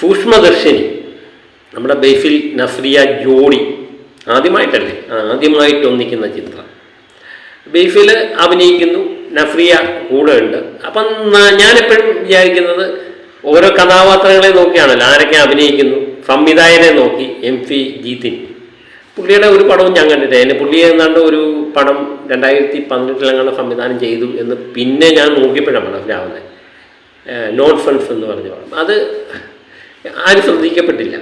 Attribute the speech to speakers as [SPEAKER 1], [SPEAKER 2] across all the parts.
[SPEAKER 1] സൂക്ഷ്മദർശിനി. നമ്മുടെ ബേഫിൽ നഫ്രിയ ജോഡി ആദ്യമായിട്ടല്ലേ? ആദ്യമായിട്ട് ഒന്നിക്കുന്ന ചിത്രം. ബേഫിൽ അഭിനയിക്കുന്നു നഫ്രിയ കൂടെ ഉണ്ട്. അപ്പം ഞാനെപ്പോഴും വിചാരിക്കുന്നത് ഓരോ കഥാപാത്രങ്ങളെ നോക്കിയാണല്ലോ. ആരൊക്കെ അഭിനയിക്കുന്നു? സംവിധായകനെ നോക്കി എം പി ജീതിൻ. പുള്ളിയുടെ ഒരു പടവും ഞാൻ കണ്ടിട്ടില്ല. എന്നെ പുള്ളി എന്നാണ്ട് ഒരു പടം രണ്ടായിരത്തി പതിനെട്ടിലങ്ങനെ സംവിധാനം ചെയ്തു എന്ന് പിന്നെ ഞാൻ നോക്കിയപ്പോഴാണ് മനസ്സിലാവുന്നത്. നോട്ട് ഫൺസ് എന്ന് പറഞ്ഞ പടം. അത് ആരും ശ്രദ്ധിക്കപ്പെട്ടില്ല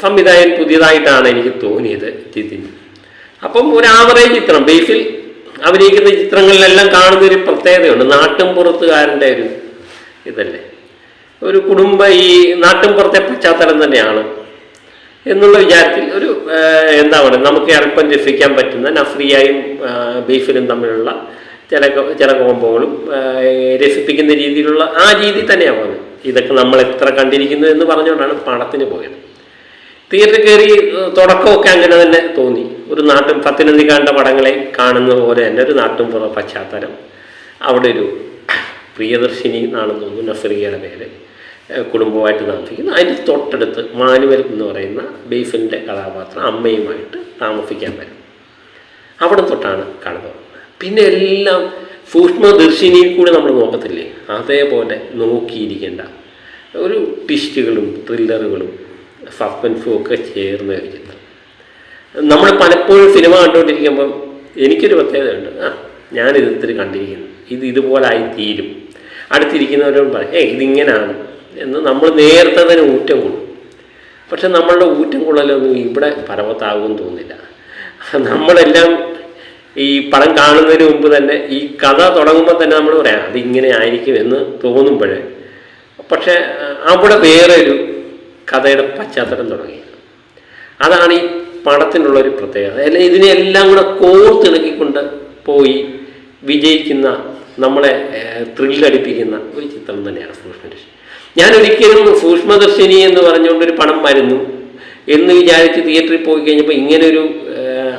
[SPEAKER 1] സംവിധായകൻ പുതിയതായിട്ടാണ് എനിക്ക് തോന്നിയത് ജിതിൻ. അപ്പം ഒരു ആവറേജ് ചിത്രം ബേസിൽ അഭിനയിക്കുന്ന ചിത്രങ്ങളിലെല്ലാം കാണുന്ന ഒരു പ്രത്യേകതയുണ്ട്. നാട്ടും പുറത്തുകാരന്റെ ഒരു ഇതല്ലേ? ഒരു കുടുംബ ഈ നാട്ടും പുറത്തെ പശ്ചാത്തലം തന്നെയാണ്. എന്നുള്ള വിചാരത്തിൽ ഒരു എന്താ പറയുക നമുക്ക് എളുപ്പം രസിക്കാൻ പറ്റുന്ന നഫ്രിയായും ബീഫിലും തമ്മിലുള്ള ചില ചില കോമ്പോകളും രസിപ്പിക്കുന്ന രീതിയിലുള്ള ആ രീതി തന്നെയാണ് പോകുന്നത് ഇതൊക്കെ നമ്മൾ എത്ര കണ്ടിരിക്കുന്നു എന്ന് പറഞ്ഞുകൊണ്ടാണ് പണത്തിന് പോയത്. തിയേറ്ററിൽ കയറി തുടക്കമൊക്കെ അങ്ങനെ തന്നെ തോന്നി. ഒരു നാട്ടും കണ്ട പടങ്ങളെ കാണുന്ന പോലെ തന്നെ ഒരു നാട്ടും പുറ പശ്ചാത്തലം. അവിടെ ഒരു പ്രിയദർശിനി എന്നാണെന്ന് തോന്നുന്നു നഫ്രിയയുടെ പേര്. കുടുംബമായിട്ട് താമസിക്കുന്നു. അതിന്റെ തൊട്ടടുത്ത് മാനുവൽ എന്ന് പറയുന്ന ബീഫിന്റെ കഥാപാത്രം അമ്മയുമായിട്ട് താമസിക്കാൻ വരും. അവിടെ തൊട്ടാണ് കാണുന്നത്. പിന്നെ എല്ലാം സൂക്ഷ്മദർശിനിയിൽ കൂടി നമ്മൾ നോക്കത്തില്ലേ? അതേപോലെ നോക്കിയിരിക്കേണ്ട ഒരു ട്വിസ്റ്റുകളും ത്രില്ലറുകളും സസ്പെൻസും ഒക്കെ ചേർന്ന ഒരു ചിത്രം. നമ്മൾ പലപ്പോഴും സിനിമ കണ്ടുകൊണ്ടിരിക്കുമ്പം എനിക്കൊരു പ്രത്യേകതയുണ്ട്. ആ ഞാനിത് കണ്ടിരിക്കുന്നു. ഇത് ഇതുപോലായി തീരും അടുത്തിരിക്കുന്നവരോട് പറയും ഏ ഇതിങ്ങനെയാണ് എന്ന് നമ്മൾ നേരത്തെ തന്നെ ഊറ്റം കൊള്ളും. പക്ഷെ നമ്മളുടെ ഊറ്റം കൊള്ളലൊന്നും ഇവിടെ പരമത്താകുമെന്ന് തോന്നില്ല. നമ്മളെല്ലാം ഈ പടം കാണുന്നതിന് മുമ്പ് തന്നെ ഈ കഥ തുടങ്ങുമ്പോൾ തന്നെ നമ്മൾ പറയാം അതിങ്ങനെ ആയിരിക്കും എന്ന് തോന്നുമ്പോഴേ. പക്ഷെ അവിടെ വേറെ ഒരു കഥയുടെ പശ്ചാത്തലം തുടങ്ങി. അതാണ് ഈ പടത്തിനുള്ളൊരു പ്രത്യേകത. അല്ലെ ഇതിനെല്ലാം കൂടെ കോർത്തിണക്കിക്കൊണ്ട് പോയി വിജയിക്കുന്ന നമ്മളെ ത്രില്ലടിപ്പിക്കുന്ന ഒരു ചിത്രം തന്നെയാണ് സൂക്ഷ്മദർശിനി ഞാൻ ഒരിക്കലും സൂക്ഷ്മദർശിനി എന്ന് പറഞ്ഞുകൊണ്ട് ഒരു പടം വരുന്നു എന്ന് വിചാരിച്ച് തിയേറ്ററിൽ പോയി കഴിഞ്ഞപ്പോൾ ഇങ്ങനൊരു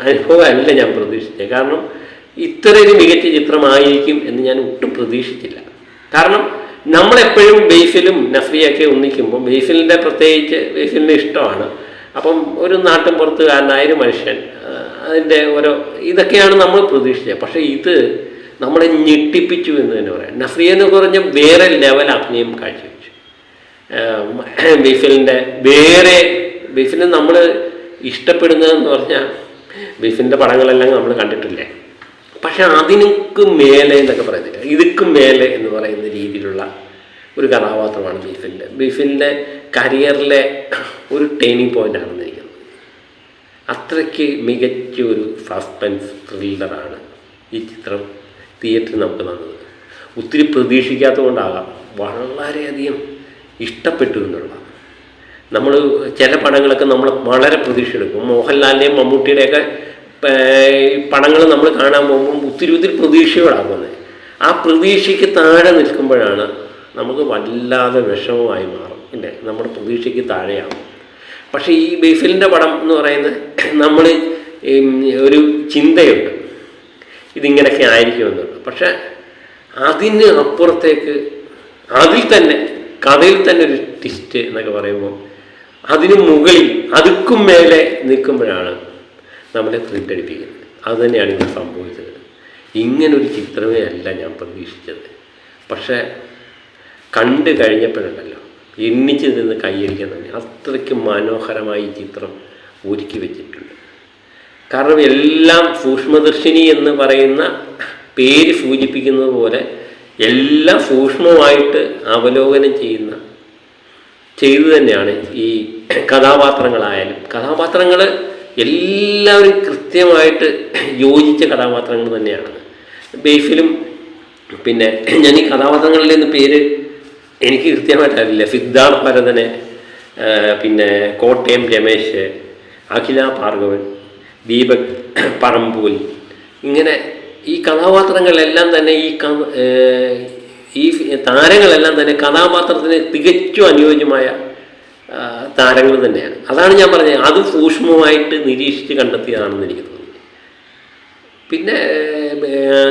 [SPEAKER 1] അനുഭവമല്ല ഞാൻ പ്രതീക്ഷിച്ചത്. കാരണം ഇത്രയൊരു മികച്ച ചിത്രമായിരിക്കും എന്ന് ഞാൻ ഒട്ടും പ്രതീക്ഷിച്ചില്ല. കാരണം നമ്മളെപ്പോഴും ബേസിലും നഫ്രിയൊക്കെ ഒന്നിക്കുമ്പോൾ ബേസിലിന്റെ പ്രത്യേകിച്ച് ബേസിലിന്റെ ഇഷ്ടമാണ്. അപ്പം ഒരു നാട്ടിൻ പുറത്തുകാരനായ ഒരു മനുഷ്യൻ അതിന്റെ ഓരോ ഇതൊക്കെയാണ് നമ്മൾ പ്രതീക്ഷിച്ചത്. പക്ഷേ ഇത് നമ്മളെ ഞെട്ടിപ്പിച്ചു എന്ന് തന്നെ പറയാം. നഫ്രിയെന്ന് കുറഞ്ഞ വേറെ ലെവൽ അഭിനയം കാഴ്ചവെച്ചു ബീഫിലിന്റെ വേറെ ബീഫിനെ നമ്മൾ ഇഷ്ടപ്പെടുന്നതെന്ന് പറഞ്ഞാൽ ബീഫിന്റെ പടങ്ങളെല്ലാം നമ്മൾ കണ്ടിട്ടില്ലേ? പക്ഷെ അതിനൊക്കെ മേലെ എന്നൊക്കെ പറയുന്നില്ല. ഇതുക്കും മേലെ എന്ന് പറയുന്ന രീതിയിലുള്ള ഒരു കഥാപാത്രമാണ് ബീഫിന്റെ ബീഫിന്റെ കരിയറിലെ ഒരു ടേണിംഗ് പോയിന്റാണെന്ന് എനിക്ക് അത്രയ്ക്ക് മികച്ച ഒരു സസ്പെൻസ് ത്രില്ലറാണ് ഈ ചിത്രം തിയേറ്ററിൽ നമുക്ക് തന്നത്. ഒത്തിരി പ്രതീക്ഷിക്കാത്തതുകൊണ്ടാകാം. വളരെയധികം ഇഷ്ടപ്പെട്ടു എന്നുള്ള. നമ്മൾ ചില പടങ്ങളൊക്കെ നമ്മൾ വളരെ പ്രതീക്ഷ എടുക്കും മോഹൻലാലിന്റെയും മമ്മൂട്ടിയുടെയൊക്കെ പടങ്ങൾ നമ്മൾ കാണാൻ പോകുമ്പോൾ ഒത്തിരി ഒത്തിരി പ്രതീക്ഷയോടാണ് പോകുന്നത് ആ പ്രതീക്ഷയ്ക്ക് താഴെ നിൽക്കുമ്പോഴാണ് നമുക്ക് വല്ലാതെ വിഷമമായി മാറും ഇല്ലേ നമ്മുടെ പ്രതീക്ഷയ്ക്ക് താഴെയാകും പക്ഷേ ഈ ബേസിലിന്റെ പടം എന്ന് പറയുന്നത് നമ്മൾ ഒരു ചിന്തയുണ്ട്. ഇതിങ്ങനെയൊക്കെ ആയിരിക്കുമെന്നുള്ളത് പക്ഷേ അതിന് അപ്പുറത്തേക്ക് അതിൽ തന്നെ കഥയിൽ തന്നെ ഒരു ട്വിസ്റ്റ് എന്നൊക്കെ പറയുമ്പോൾ അതിന് മുകളിൽ അതുക്കും മേലെ നിൽക്കുമ്പോഴാണ് നമ്മളെ ത്രില്ലടിപ്പിക്കുന്നത് അത് തന്നെയാണ് ഇവിടെ സംഭവിച്ചത്. ഇങ്ങനൊരു ചിത്രമേ അല്ല ഞാൻ പ്രതീക്ഷിച്ചത്. പക്ഷേ കണ്ടു കഴിഞ്ഞപ്പോഴുണ്ടല്ലോ എണ്ണിച്ച് നിന്ന് കൈയടിക്കാൻ തന്നെ. അത്രയ്ക്ക് മനോഹരമായി ചിത്രം ഒരുക്കി വെച്ചിട്ടുണ്ട്. കാരണം എല്ലാം സൂക്ഷ്മദർശിനി എന്ന് പറയുന്ന പേര് സൂചിപ്പിക്കുന്നത് പോലെ എല്ലാം സൂക്ഷ്മമായിട്ട് അവലോകനം ചെയ്യുന്ന ചെയ്തു തന്നെയാണ് ഈ കഥാപാത്രങ്ങളായാലും. കഥാപാത്രങ്ങൾ എല്ലാവരും കൃത്യമായിട്ട് യോജിച്ച കഥാപാത്രങ്ങൾ തന്നെയാണ്. ബേഫിലും പിന്നെ ഞാൻ ഈ കഥാപാത്രങ്ങളിൽ നിന്ന് പേര് എനിക്ക് കൃത്യമായിട്ട് അറിയില്ല. സിദ്ധാർത്ഥ ഭരതനെ പിന്നെ കോട്ടയം രമേശ് അഖില ഭാർഗവൻ ദീപക് പറമ്പൂൽ ഇങ്ങനെ ഈ കഥാപാത്രങ്ങളെല്ലാം തന്നെ ഈ ഈ താരങ്ങളെല്ലാം തന്നെ കഥാപാത്രത്തിന് തികച്ചും അനുയോജ്യമായ താരങ്ങൾ തന്നെയാണ്. അതാണ് ഞാൻ പറഞ്ഞത്. അത് സൂക്ഷ്മമായിട്ട് നിരീക്ഷിച്ച് കണ്ടെത്തിയതാണെന്ന് എനിക്ക് തോന്നി പിന്നെ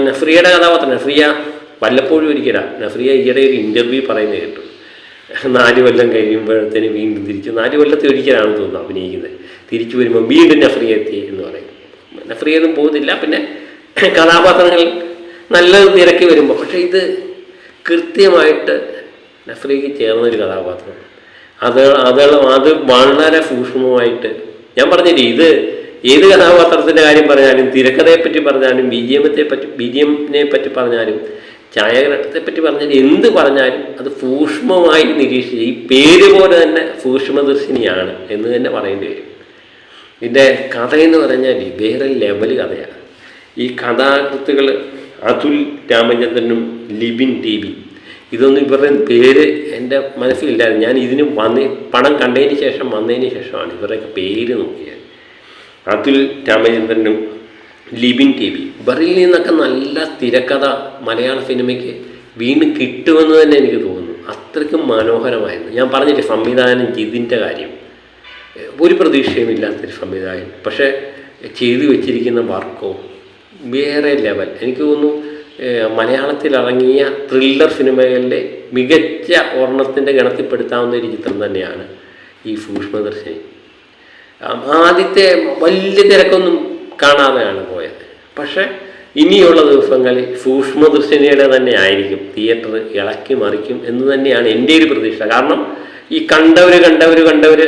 [SPEAKER 1] നഫ്രിയയുടെ കഥാപാത്രം. നഫ്രിയ വല്ലപ്പോഴും ഒരിക്കലാണ് നഫ്രിയ ഈയിടെ ഒരു ഇന്റർവ്യൂ പറയുന്നത് കേട്ടു. നാല് കൊല്ലം കഴിയുമ്പോഴത്തേന് വീണ്ടും തിരിച്ചു. നാല് കൊല്ലത്തെ ഒരിക്കലാണ് തോന്നുന്നു അഭിനയിക്കുന്നത്. തിരിച്ചു വരുമ്പോൾ വീണ്ടും നഫ്രിയ എത്തി എന്ന് പറയും. നഫ്രിയൊന്നും പോകുന്നില്ല പിന്നെ കഥാപാത്രങ്ങൾ നല്ലത് തിരക്കി വരുമ്പോൾ പക്ഷേ ഇത് കൃത്യമായിട്ട് നഫ്രീക്ക് ചേർന്നൊരു കഥാപാത്രം. അത് അത് അത് വളരെ സൂക്ഷ്മമായിട്ട് ഞാൻ പറഞ്ഞില്ലേ ഇത് ഏത് കഥാപാത്രത്തിന്റെ കാര്യം പറഞ്ഞാലും തിരക്കഥയെ പറ്റി പറഞ്ഞാലും ബി ജി എമ്മത്തെ പറ്റി ബി ജി എമ്മിനെ പറ്റി പറഞ്ഞാലും ഛായാഗ്രഹത്തെ പറ്റി പറഞ്ഞാലും എന്ത് പറഞ്ഞാലും അത് സൂക്ഷ്മമായി നിരീക്ഷിച്ച് ഈ പേര് പോലെ തന്നെ സൂക്ഷ്മദർശിനിയാണ് എന്ന് തന്നെ പറയേണ്ടി വരും. ഇതിന്റെ കഥയെന്ന് പറഞ്ഞാൽ വേറെ ലെവൽ കഥയാണ്. ഈ കഥാകൃത്തുകൾ അതുൽ രാമചന്ദ്രനും ലിബിൻ ടി ബി ഇതൊന്നും ഇവരുടെ പേര് എന്റെ മനസ്സിലില്ലായിരുന്നു. ഞാൻ ഇതിന് വന്ന് പണം കണ്ടതിന് ശേഷം വന്നതിന് ശേഷമാണ് ഇവരുടെയൊക്കെ പേര് നോക്കിയത്. അതുൽ രാമചന്ദ്രനും ലിബിൻ ടി ബി ഇവരിൽ നിന്നൊക്കെ നല്ല തിരക്കഥ മലയാള സിനിമയ്ക്ക് വീണ്ടും കിട്ടുമെന്ന് തന്നെ എനിക്ക് തോന്നുന്നു. അത്രയ്ക്കും മനോഹരമായിരുന്നു. ഞാൻ പറഞ്ഞില്ലേ സംവിധാനം ജിതിന്റെ കാര്യം. ഒരു പ്രതീക്ഷയും ഇല്ലാത്തൊരു സംവിധായകൻ. പക്ഷേ ചെയ്തു വെച്ചിരിക്കുന്ന വർക്കോ വേറെ ലെവൽ എനിക്ക് തോന്നുന്നു മലയാളത്തിൽ ഇറങ്ങിയ ത്രില്ലർ സിനിമകളിലെ മികച്ച ഒരെണ്ണത്തിന്റെ ഗണത്തിൽപ്പെടുത്താവുന്ന ഒരു ചിത്രം തന്നെയാണ് ഈ സൂക്ഷ്മദർശിനി. ആദ്യത്തെ വലിയ തിരക്കൊന്നും കാണാതെയാണ് പോയത്. പക്ഷേ ഇനിയുള്ള ദിവസങ്ങളിൽ സൂക്ഷ്മദർശിനിയുടെ തന്നെ ആയിരിക്കും തിയേറ്റർ ഇളക്കി മറിക്കും എന്ന് തന്നെയാണ് എന്റെ ഒരു പ്രതീക്ഷ. കാരണം ഈ കണ്ടവർ കണ്ടവർ കണ്ടവർ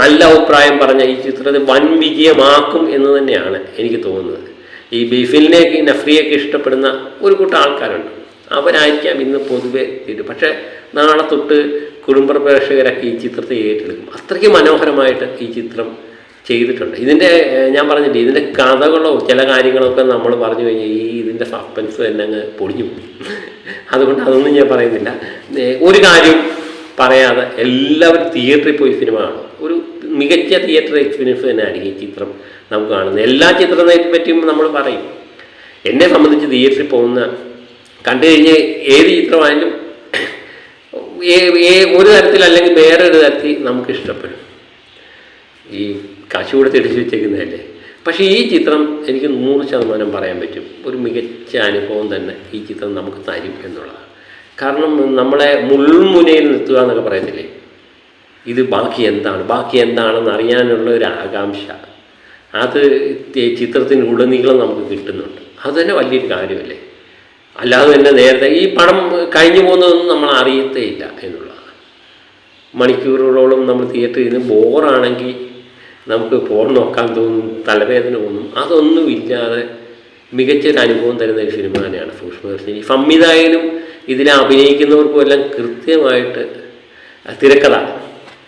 [SPEAKER 1] നല്ല അഭിപ്രായം പറഞ്ഞ ഈ ചിത്രത്തെ വൻ വിജയമാക്കും എന്ന് തന്നെയാണ് എനിക്ക് തോന്നുന്നത്. ഈ ബിഫിലിനെയൊക്കെ നഫ്രിയൊക്കെ ഇഷ്ടപ്പെടുന്ന ഒരു കൂട്ടം ആൾക്കാരുണ്ട്. അവരായിരിക്കാം ഇന്ന് പൊതുവെ ഇത്. പക്ഷേ നാളെ തൊട്ട് കുടുംബ പ്രേക്ഷകരൊക്കെ ഈ ചിത്രത്തെ ഏറ്റെടുക്കും. അത്രയ്ക്ക് മനോഹരമായിട്ട് ഈ ചിത്രം ചെയ്തിട്ടുണ്ട്. ഇതിന്റെ ഞാൻ പറഞ്ഞില്ലേ ഇതിന്റെ കഥകളോ ചില കാര്യങ്ങളൊക്കെ നമ്മൾ പറഞ്ഞു കഴിഞ്ഞാൽ ഈ ഇതിന്റെ സസ്പെൻസ് തന്നെ അങ്ങ് പൊടിഞ്ഞു പോകും അതുകൊണ്ട് അതൊന്നും ഞാൻ പറയുന്നില്ല. ഒരു കാര്യം പറയാതെ എല്ലാവരും തിയേറ്ററിൽ പോയി സിനിമ കാണും. ഒരു മികച്ച തിയേറ്റർ എക്സ്പീരിയൻസ് തന്നെ ആയിരിക്കും ഈ ചിത്രം നമുക്ക് കാണുന്നത്. എല്ലാ ചിത്രത്തെ പറ്റിയും നമ്മൾ പറയും. എന്നെ സംബന്ധിച്ച് തിയേറ്ററിൽ പോകുന്ന കണ്ടു കഴിഞ്ഞ് ഏത് ചിത്രമായാലും ഒരു തരത്തിൽ അല്ലെങ്കിൽ വേറെ ഒരു തരത്തിൽ നമുക്ക് ഇഷ്ടപ്പെടും. ഈ കാശ് കൊടുത്ത് ഇടിച്ചു വെച്ചേക്കുന്നതല്ലേ? പക്ഷേ ഈ ചിത്രം എനിക്ക് നൂറ് ശതമാനം പറയാൻ പറ്റും. ഒരു മികച്ച അനുഭവം തന്നെ ഈ ചിത്രം നമുക്ക് തരും എന്നുള്ളതാണ്. കാരണം നമ്മളെ മുൾമുനയിൽ നിർത്തുക എന്നൊക്കെ പറയത്തില്ലേ ഇത് ബാക്കി എന്താണ്? ബാക്കി എന്താണെന്ന് അറിയാനുള്ള ഒരു ആകാംക്ഷ. അത് തി- ചിത്രത്തിനുടനീളം നമുക്ക് കിട്ടുന്നുണ്ട്. അത് തന്നെ വലിയൊരു കാര്യമല്ലേ? അല്ലാതെ തന്നെ നേരത്തെ ഈ പടം കഴിഞ്ഞു പോകുന്നതൊന്നും നമ്മൾ അറിയത്തേ ഇല്ല എന്നുള്ളതാണ്. മണിക്കൂറുകളോളം നമ്മൾ തിയേറ്ററിൽ നിന്ന് ബോറാണെങ്കിൽ നമുക്ക് ഫോൺ നോക്കാൻ തോന്നും തലവേദന തോന്നും. അതൊന്നുമില്ലാതെ മികച്ചൊരു അനുഭവം തരുന്ന ഒരു സിനിമ തന്നെയാണ് സൂക്ഷ്മദർശിനി സംവിധായകനും ഇതിനെ അഭിനയിക്കുന്നവർക്കും എല്ലാം കൃത്യമായിട്ട് തിരക്കഥ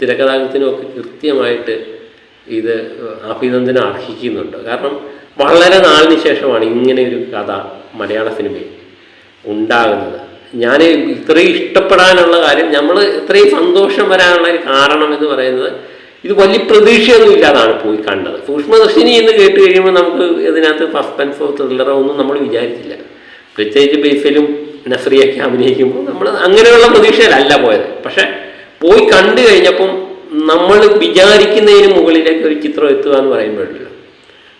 [SPEAKER 1] തിരക്കഥാകൃത്തിനും ഒക്കെ കൃത്യമായിട്ട് ഇത് അഭിനന്ദനം അർഹിക്കുന്നുണ്ട്. കാരണം വളരെ നാളിന് ശേഷമാണ് ഇങ്ങനെ ഒരു കഥ മലയാള സിനിമയിൽ ഉണ്ടാകുന്നത്. ഞാൻ ഇത്രയും ഇഷ്ടപ്പെടാനുള്ള കാര്യം നമ്മൾ ഇത്രയും സന്തോഷം വരാനുള്ള ഒരു കാരണം എന്ന് പറയുന്നത് ഇത് വലിയ പ്രതീക്ഷയൊന്നും ഇല്ലാതാണ് പോയി കണ്ടത്. സൂക്ഷ്മദർശിനി എന്ന് കേട്ട് കഴിയുമ്പോൾ നമുക്ക് ഇതിനകത്ത് സസ്പെൻസോ ത്രില്ലറോ ഒന്നും നമ്മൾ വിചാരിച്ചില്ല. പ്രത്യേകിച്ച് ബേസിലും നസ്രിയൊക്കെ അഭിനയിക്കുമ്പോൾ നമ്മൾ അങ്ങനെയുള്ള പ്രതീക്ഷയിലല്ല പോയത്. പക്ഷെ പോയി കണ്ടു കഴിഞ്ഞപ്പം നമ്മൾ വിചാരിക്കുന്നതിന് മുകളിലേക്ക് ഒരു ചിത്രം എത്തുക എന്ന് പറയുമ്പോഴല്ലോ.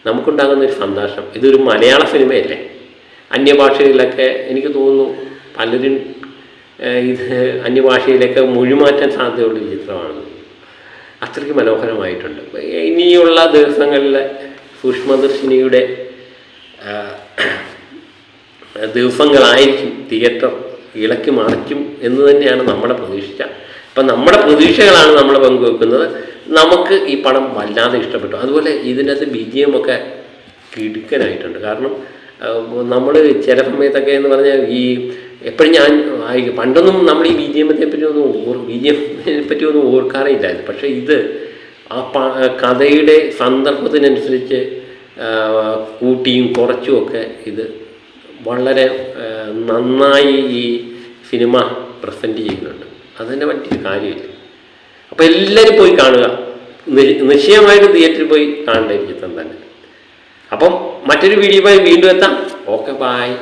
[SPEAKER 1] നമുക്കുണ്ടാകുന്ന ഒരു സന്തോഷം. ഇതൊരു മലയാള സിനിമയല്ലേ? അന്യഭാഷയിലൊക്കെ എനിക്ക് തോന്നുന്നു പലരും ഇത് അന്യഭാഷയിലൊക്കെ മൊഴിമാറ്റാൻ സാധ്യതയുള്ള ഒരു ചിത്രമാണ് അത്രയ്ക്ക് മനോഹരമായിട്ടുണ്ട്. ഇനിയുള്ള ദിവസങ്ങളിൽ സൂക്ഷ്മദർശിനിയുടെ ദിവസങ്ങളായിരിക്കും തിയേറ്റർ ഇളക്കി മറിക്കും എന്ന് തന്നെയാണ് നമ്മുടെ പ്രതീക്ഷ. അപ്പം നമ്മുടെ പ്രതീക്ഷകളാണ് നമ്മൾ പങ്കുവെക്കുന്നത്. നമുക്ക് ഈ പടം വല്ലാതെ ഇഷ്ടപ്പെട്ടു. അതുപോലെ ഇതിനകത്ത് വിജയമൊക്കെ കിടുക്കനായിട്ടുണ്ട്. കാരണം നമ്മൾ ചില സമയത്തൊക്കെ എന്ന് പറഞ്ഞാൽ ഈ എപ്പോഴും ഞാൻ പണ്ടൊന്നും നമ്മൾ ഈ ബി ജി എമ്മത്തെ പറ്റി ഒന്നും ഓർ ബി ജി എമ്മിനെ പറ്റി ഒന്നും ഓർക്കാറേ ഇല്ലായിരുന്നു പക്ഷേ ഇത് ആ കഥയുടെ സന്ദർഭത്തിനനുസരിച്ച് കൂട്ടിയും കുറച്ചും ഒക്കെ ഇത് വളരെ നന്നായി ഈ സിനിമ പ്രസന്റ് ചെയ്യുന്നുണ്ട്. അതുതന്നെ പറ്റിയൊരു കാര്യമില്ല. അപ്പോൾ എല്ലാവരും പോയി കാണുക. നിശ്ചയമായിട്ട് തിയേറ്ററിൽ പോയി കാണേണ്ട ചിത്രം തന്നെ. അപ്പം മറ്റൊരു വീഡിയോ വീഡിയോയുമായി വീണ്ടും എത്താം. Okay bye